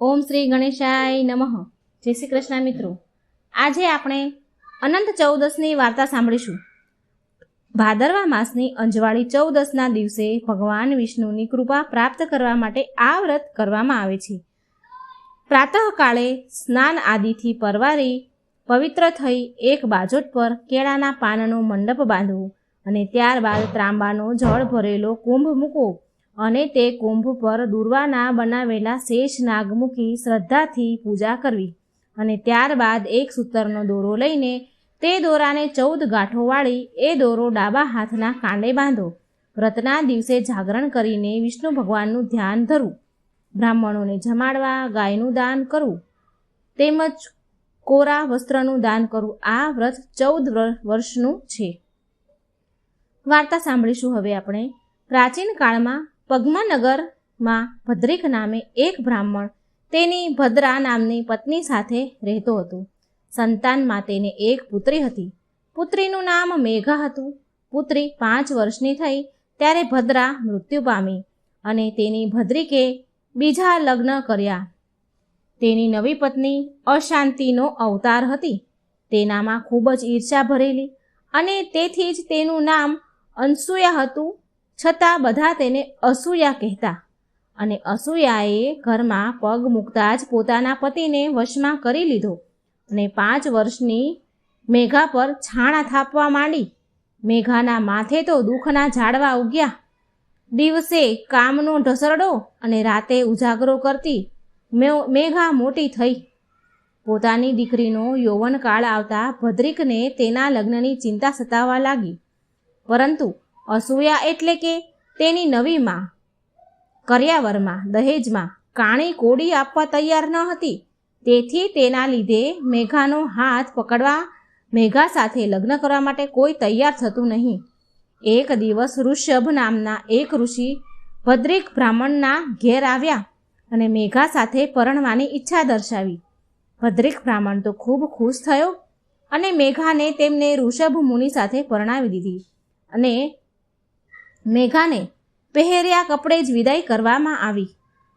ઓમ શ્રી ગણેશાય નમઃ. જય શ્રી કૃષ્ણ મિત્રો. આજે આપણે અનંત ચૌદસની વાર્તા સાંભળીશું. ભાદરવા માસની અંજવાળી ચૌદસના દિવસે ભગવાન વિષ્ણુની કૃપા પ્રાપ્ત કરવા માટે આ વ્રત કરવામાં આવે છે. પ્રાતઃકાળે સ્નાન આદિથી પરવારી પવિત્ર થઈ એક બાજોટ પર કેળાના પાનનો મંડપ બાંધવો અને ત્યારબાદ ત્રાંબાનો જળ ભરેલો કુંભ મૂકવો. અને તે કુંભ પર દુર્વાના બનાવેલા શેષ નાગ મૂકી શ્રદ્ધાથી પૂજા કરવી. અને ત્યારબાદ એક સૂતરનો દોરો લઈને તે દોરાને ચૌદ ગાંઠો વાળી એ દોરો ડાબા હાથના કાંડે બાંધો. વ્રતના દિવસે જાગરણ કરીને વિષ્ણુ ભગવાનનું ધ્યાન ધરવું બ્રાહ્મણોને જમાડવા ગાયનું દાન કરવું તેમજ કોરા વસ્ત્રનું દાન કરવું આ વ્રત ચૌદ વર્ષનું છે. વાર્તા સાંભળીશું હવે આપણે. પ્રાચીન કાળમાં પદ્મનગરમાં ભદ્રિક નામે એક બ્રાહ્મણ તેની ભદ્રા નામની પત્ની સાથે રહેતો હતો. સંતાનમાં તેને એક પુત્રી હતી. પુત્રીનું નામ મેઘા હતું. પુત્રી પાંચ વર્ષની થઈ ત્યારે ભદ્રા મૃત્યુ પામી અને તેની ભદ્રિકે બીજા લગ્ન કર્યા. તેની નવી પત્ની અશાંતિનો અવતાર હતી. તેનામાં ખૂબ જ ઈર્ષા ભરેલી અને તેથી જ તેનું નામ અંસુયા હતું. છતાં બધા તેને અસૂયા કહેતા અને અસૂયાએ ઘરમાં પગ મૂકતા જ પોતાના પતિને વશમાં કરી લીધો અને પાંચ વર્ષની મેઘા પર છાણા થાપવા માંડી. મેઘાના માથે તો દુઃખના ઝાડવા ઉગ્યા. દિવસે કામનો ઢસરડો અને રાતે ઉજાગરો કરતી મેઘા મોટી થઈ. પોતાની દીકરીનો યૌવનકાળ આવતા ભદ્રિકને તેના લગ્નની ચિંતા સતાવવા લાગી. પરંતુ અસૂયા એટલે કે તેની નવી માં, કર્યાવરમાં, દહેજમાં કાણી કોડી આપવા તૈયાર ન હતી. તેથી તેના લીધે મેઘાનો હાથ પકડવા, મેઘા સાથે લગ્ન કરવા માટે કોઈ તૈયાર થતું નહીં. એક દિવસ ઋષભ નામના એક ઋષિ ભદ્રિક બ્રાહ્મણના ઘેર આવ્યા અને મેઘા સાથે પરણવાની ઈચ્છા દર્શાવી. ભદ્રિક બ્રાહ્મણ તો ખૂબ ખુશ થયો અને મેઘાને તેમને ઋષભ મુનિ સાથે પરણાવી દીધી અને મેઘાને પહેર્યા કપડે જ વિદાય કરવામાં આવી.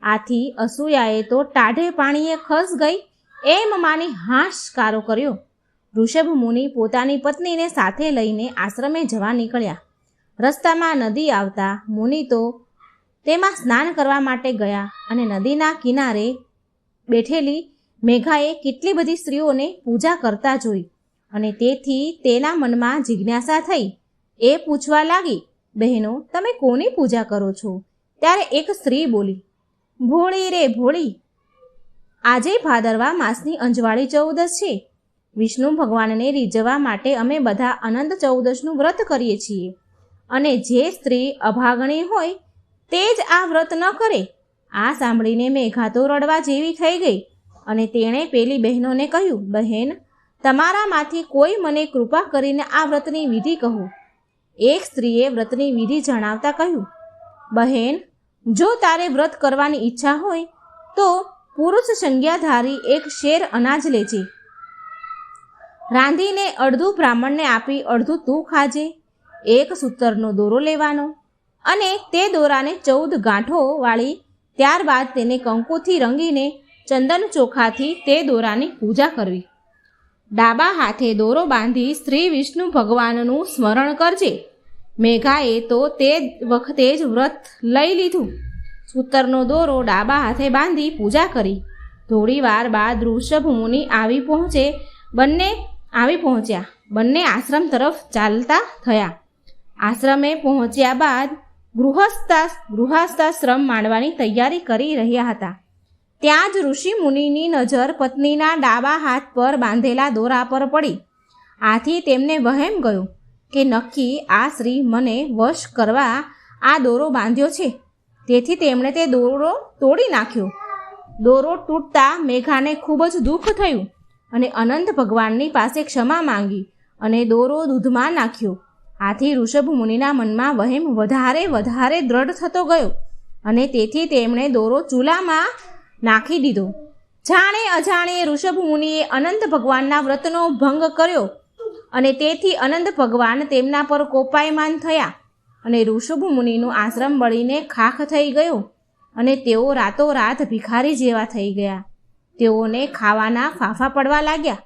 આથી અસૂયાએ તો ટાઢે પાણીએ ખસ ગઈ એમ માની હાશકારો કર્યો. ઋષભ મુનિ પોતાની પત્નીને સાથે લઈને આશ્રમે જવા નીકળ્યા. રસ્તામાં નદી આવતા મુનિ તો તેમાં સ્નાન કરવા માટે ગયા અને નદીના કિનારે બેઠેલી મેઘાએ કેટલી બધી સ્ત્રીઓને પૂજા કરતા જોઈ અને તેથી તેના મનમાં જિજ્ઞાસા થઈ. એ પૂછવા લાગી બહેનો, તમે કોની પૂજા કરો છો? ત્યારે એક સ્ત્રી બોલી, ભોળી રે ભોળી, આજે ભાદરવા માસની અંજવાળી ચૌદશ છે. વિષ્ણુ ભગવાનને રીઝવવા માટે અમે બધા અનંત ચૌદશનું વ્રત કરીએ છીએ. અને જે સ્ત્રી અભાગણી હોય, તે જ આ વ્રત ન કરે. આ સાંભળીને મેઘા તો રડવા જેવી થઈ ગઈ અને તેણે પેલી બહેનોને કહ્યું, બહેન, તમારામાંથી કોઈ મને કૃપા કરીને આ વ્રતની વિધિ કહો. એક સ્ત્રીએ વ્રતની વિધિ જણાવતા કહ્યું, બહેન, જો તારે વ્રત કરવાની ઈચ્છા હોય, તો પુરુષ સંજ્ઞાધારી એક શેર અનાજ લેજે. રાંધીને અડધું બ્રાહ્મણને આપી અડધું તું ખાજે, એક સૂતરનો દોરો લેવાનો અને તે દોરાને ચૌદ ગાંઠો વાળી ત્યારબાદ તેને કંકુથી રંગીને ચંદન ચોખાથી તે દોરાની પૂજા કરવી. ડાબા હાથે દોરો બાંધી શ્રી વિષ્ણુ ભગવાનનું સ્મરણ કરજે. મેઘાએ તો તે વખતે જ વ્રત લઈ લીધું. સૂતરનો દોરો ડાબા હાથે બાંધી પૂજા કરી. થોડી વાર બાદ ઋષભ મુનિ આવી પહોંચે. બંને આવી પહોંચ્યા. બંને આશ્રમ તરફ ચાલતા થયા. આશ્રમે પહોંચ્યા બાદ ગૃહસ્થા ગૃહસ્થાશ્રમ માંડવાની તૈયારી કરી રહ્યા હતા. ત્યાં જ ઋષિ મુનિની નજર પત્નીના ડાબા હાથ પર બાંધેલા દોરા પર પડી. આથી તેમને વહેમ ગયો કે નક્કી આ સ્ત્રી મને વશ કરવા આ દોરો બાંધ્યો છે. તેથી તેમણે તે દોરો તોડી નાખ્યો. દોરો તૂટતા મેઘાને ખૂબ જ દુઃખ થયું અને અનંત ભગવાનની પાસે ક્ષમા માંગી અને દોરો દૂધમાં નાખ્યો. આથી ઋષભ મુનિના મનમાં વહેમ વધારે વધારે દ્રઢ થતો ગયો અને તેથી તેમણે દોરો ચૂલામાં નાખી દીધો. જાણે અજાણે ઋષભ મુનિએ અનંત ભગવાનના વ્રતનો ભંગ કર્યો અને તેથી અનંત ભગવાન તેમના પર કોપાયમાન થયા અને ઋષભ મુનિનું આશ્રમ બળીને ખાખ થઈ ગયો અને તેઓ રાતોરાત ભિખારી જેવા થઈ ગયા. તેઓને ખાવાના ફાફા પડવા લાગ્યા.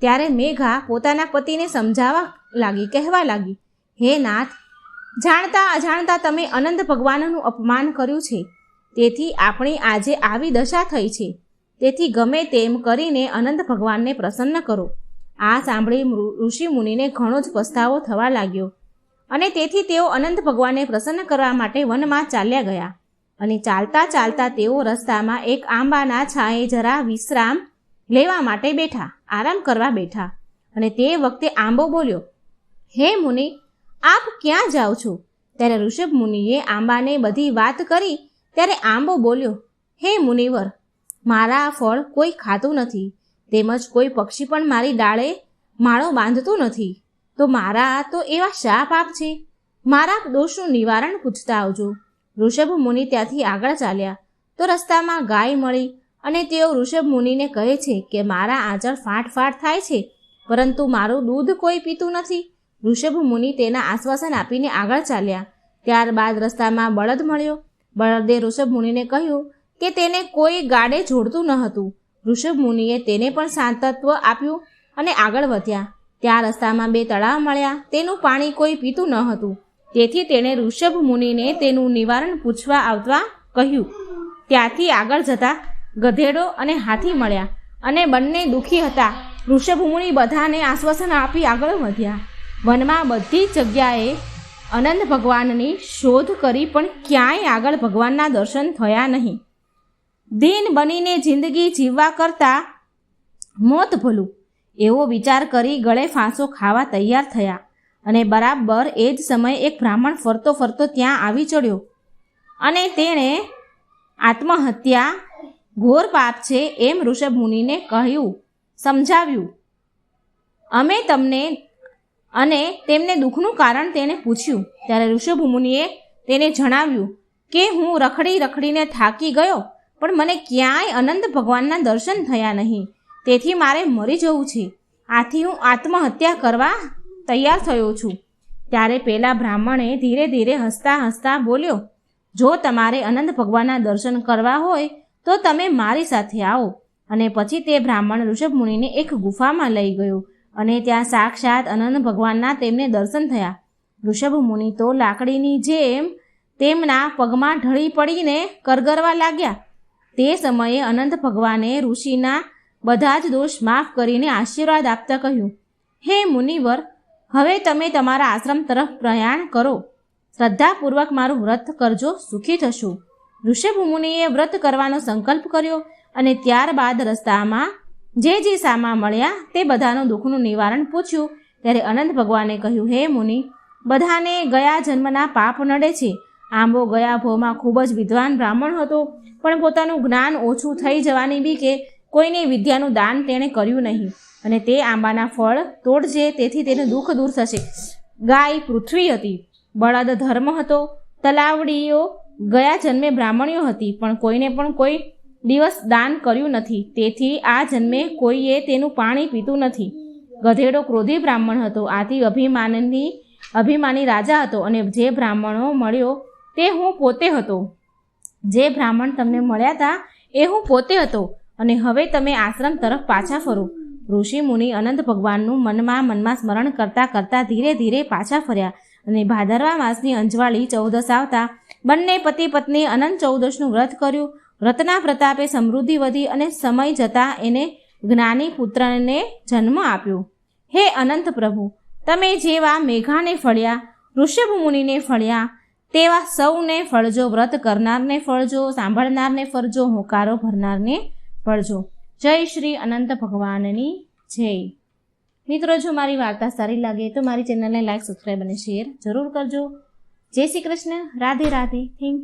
ત્યારે મેઘા પોતાના પતિને સમજાવવા લાગી, કહેવા લાગી, હે નાથ, જાણતા અજાણતા તમે અનંત ભગવાનનું અપમાન કર્યું છે. તેથી આપણી આજે આવી દશા થઈ છે. તેથી ગમે તેમ કરીને અનંત ભગવાનને પ્રસન્ન કરો. આ સાંભળી ઋષિ મુનિને ઘણો જ પસ્તાવો થવા લાગ્યો. અને તેથી તેઓ અનંત ભગવાનને પ્રસન્ન કરવા માટે વનમાં ચાલ્યા ગયા. અને ચાલતા ચાલતા તેઓ રસ્તામાં એક આંબાના છાંયે જરા વિશ્રામ લેવા માટે બેઠા, આરામ કરવા બેઠા. અને તે વખતે આંબો બોલ્યો, હે મુનિ, આપ ક્યાં જાઓ છો? ત્યારે ઋષભ મુનિએ આંબાને બધી વાત કરી ત્યારે આંબો બોલ્યો, હે મુનિવર, મારા આ ફળ કોઈ ખાતું નથી, તેમજ કોઈ પક્ષી પણ મારી ડાળે માળો બાંધતું નથી. તો મારા તો એવા શા પાપ છે? મારા દોષનું નિવારણ પૂછતા આવજો. ઋષભ મુનિ ત્યાંથી આગળ ચાલ્યા. તો રસ્તામાં ગાય મળી અને તેઓ ઋષભ મુનિને કહે છે કે, મારા આંચળ ફાટ ફાટ થાય છે, પરંતુ મારું દૂધ કોઈ પીતું નથી. ઋષભ મુનિ તેના આશ્વાસન આપીને આગળ ચાલ્યા. ત્યારબાદ રસ્તામાં બળદ મળ્યો. બળદે ઋષભ મુનિને કહ્યું કે તેને કોઈ ગાડે જોડતું ન હતું. ઋષભ મુનિએ તેને પણ શાંતત્વ આપ્યું અને આગળ વધ્યા. ત્યાં રસ્તામાં બે તળાવ મળ્યા. તેનું પાણી કોઈ પીતું ન હતું. તેથી તેણે ઋષભ મુનિને તેનું નિવારણ પૂછવા આવતા કહ્યું. ત્યાંથી આગળ જતા ગધેડો અને હાથી મળ્યા અને બંને દુઃખી હતા. ઋષભ મુનિ બધાને આશ્વાસન આપી આગળ વધ્યા. વનમાં બધી જગ્યાએ અનંત ભગવાનની શોધ કરી પણ ક્યાંય આગળ ભગવાનના દર્શન થયા નહીં. દિન બનીને જિંદગી જીવવા કરતાં મોત ભલું, એવો વિચાર કરી ગળે ફાંસો ખાવા તૈયાર થયા અને બરાબર એ જ સમયે એક બ્રાહ્મણ ફરતો ફરતો ત્યાં આવી ચડ્યો. અને તેણે આત્મહત્યા ઘોર પાપ છે એમ ઋષભ મુનિને કહ્યું, સમજાવ્યું. અમે તમને અને તેમને દુઃખનું કારણ તેને પૂછ્યું. ત્યારે ઋષભ મુનિએ તેને જણાવ્યું કે હું રખડી રખડીને થાકી ગયો, પણ મને ક્યાંય અનંત ભગવાનના દર્શન થયા નહીં. તેથી મારે મરી જવું છે. આથી હું આત્મહત્યા કરવા તૈયાર થયો છું. ત્યારે પેલા બ્રાહ્મણે ધીરે ધીરે હસતા હસતા બોલ્યો, જો તમારે અનંત ભગવાનના દર્શન કરવા હોય, તો તમે મારી સાથે આવો. અને પછી તે બ્રાહ્મણ ઋષભ મુનિને એક ગુફામાં લઈ ગયો. અને ત્યાં સાક્ષાત અનંત ભગવાનના તેમને દર્શન થયા. ઋષભ મુનિ તો લાકડીની જેમ તેમના પગમાં ઢળી પડીને કરગરવા લાગ્યા. તે સમયે અનંત ભગવાને ઋષિના બધા જ દોષ માફ કરીને આશીર્વાદ આપતા કહ્યું, હે મુનિવર, હવે તમે તમારા આશ્રમ તરફ પ્રયાણ કરો. શ્રદ્ધાપૂર્વક મારું વ્રત કરજો, સુખી થશું. ઋષભ મુનિએ વ્રત કરવાનો સંકલ્પ કર્યો અને ત્યારબાદ રસ્તામાં જે જે સામા મળ્યા તે બધાનું દુઃખનું નિવારણ પૂછ્યું. ત્યારે અનંત ભગવાને કહ્યું, હે મુનિ, બધાને ગયા જન્મના પાપ નડે છે. આંબો ગયા ભોમાં ખૂબ જ વિદ્વાન બ્રાહ્મણ હતો, પણ પોતાનું જ્ઞાન ઓછું થઈ જવાની બીકે કોઈને વિદ્યાનું દાન તેણે કર્યું નહીં. અને તે આંબાના ફળ તોડજે, તેથી તેનું દુઃખ દૂર થશે. ગાય પૃથ્વી હતી, બળદ ધર્મ હતો, તલાવડીઓ ગયા જન્મે બ્રાહ્મણીઓ હતી, પણ કોઈને પણ કોઈ દિવસ દાન કર્યું નથી. તેથી આ જન્મે કોઈએ તેનું પાણી પીતું નથી. ગધેડો ક્રોધી બ્રાહ્મણ હતો. આથી અભિમાનની, અભિમાની રાજા હતો અને જે બ્રાહ્મણો મળ્યો તે હું પોતે હતો. જે બ્રાહ્મણ તમને મળ્યા હતા એ હું પોતે હતો. અને હવે તમે આશ્રમ તરફ પાછા ફરો. ઋષિ મુનિ અનંત ભગવાનનું મનમાં મનમાં સ્મરણ કરતાં કરતાં ધીરે ધીરે પાછા ફર્યા અને ભાદરવા માસની અંજવાળી ચૌદસ આવતા બંને પતિ પત્ની અનંત ચૌદશનું વ્રત કર્યું. વ્રતના પ્રતાપે સમૃદ્ધિ વધી અને સમય જતાં એને જ્ઞાની પુત્રને જન્મ આપ્યો. હે અનંત પ્રભુ, તમે જેવા મેઘાને ફળ્યા, ઋષભ મુનિને ફળ્યા, તેવા સૌને ફળજો, વ્રત કરનારને ફળજો, સાંભળનારને ફળજો હોકારો ભરનારને ફળજો. જય શ્રી અનંત ભગવાનની જય. મિત્રો, જો મારી વાર્તા સારી લાગે તો મારી ચેનલને લાઈક સબસ્ક્રાઈબ અને શેર જરૂર કરજો. જય શ્રી કૃષ્ણ. રાધે રાધે. થેન્ક